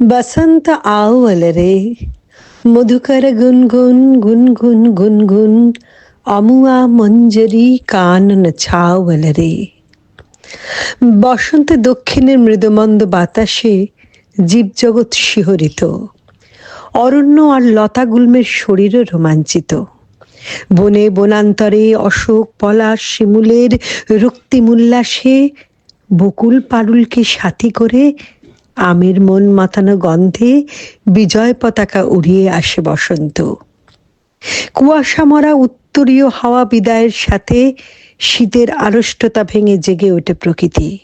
ಬಸಂತ ಆವಲರೆ ಮಧುಕರ ಗುನ್ಗುನ್ ಗುನ್ಗುನ್ ಗುನ್ಗುನ್ অমুয়া মঞ্জরি কানন ছাওয়ালরে বসন্তে দক্ষিণের মৃদুমন্দ বাতাসে জীবজগৎ শিহরিত অরণ্য আর লতাগুল্মের শরীরও রোমাঞ্চিত বনে বনান্তরে অশোক পলাশ শিমুলের রক্তিমুল্লাসে বকুল পারুলকে সাথী করে আমের মন মাতানো গন্ধে বিজয় পতাকা উড়িয়ে আসে বসন্ত। কুয়াশা মরা উত্তরীয় হাওয়া বিদায়ের সাথে শীতের আড়ষ্টতা ভেঙে জেগে ওঠে প্রকৃতি।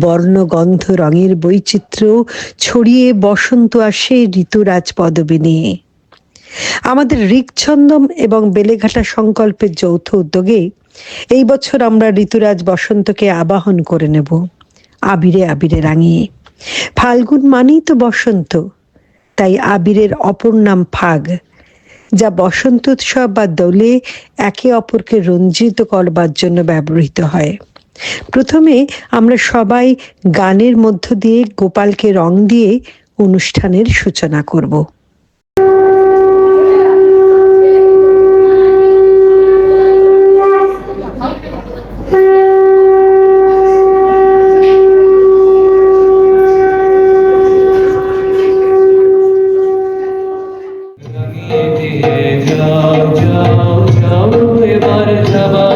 বর্ণ গন্ধ রঙের বৈচিত্র্য ছড়িয়ে বসন্ত আসে ঋতুরাজ পদবী নিয়ে। আমাদের ঋকছন্দম এবং বেলেঘাটা সংকল্পের যৌথ উদ্যোগে এই বছর আমরা ঋতুরাজ বসন্তকে আবাহন করে নেব। আবিরে আবিরে রাঙিয়ে। ফাল্গুন মানেই তো বসন্ত। তাই আবিরের অপর নাম ফাগ, যা বসন্ত উৎসব বা দোলে একে অপরকে রঞ্জিত করবার জন্য ব্যবহৃত হয়। প্রথমে আমরা সবাই গানের মধ্য দিয়ে গোপালকে রং দিয়ে অনুষ্ঠানের সূচনা করব। যাও যাও যাও এবার যাবার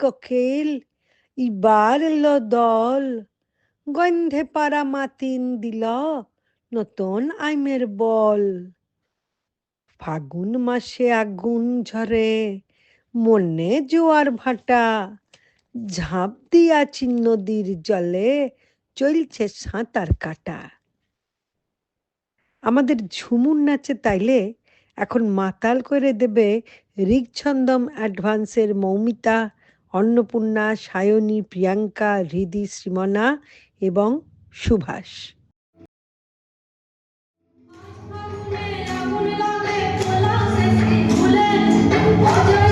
কোকিল ইবার এলো দল গন্ধে পারা মাতিন দিল নতুন আইমের বল ফাগুন মাসে আগুন ঝরে মনে জোয়ার ভাটা ঝাঁপ দিয়াছি নদীর জলে চলছে সাঁতার কাটা আমাদের ঝুমুর নাচে তাইলে এখন মাতাল করে দেবে ঋগছন্দম অ্যাডভান্সের মৌমিতা অন্নপূর্ণা সায়নী প্রিয়াঙ্কা হৃদি শ্রীমনা এবং সুভাষ আগুন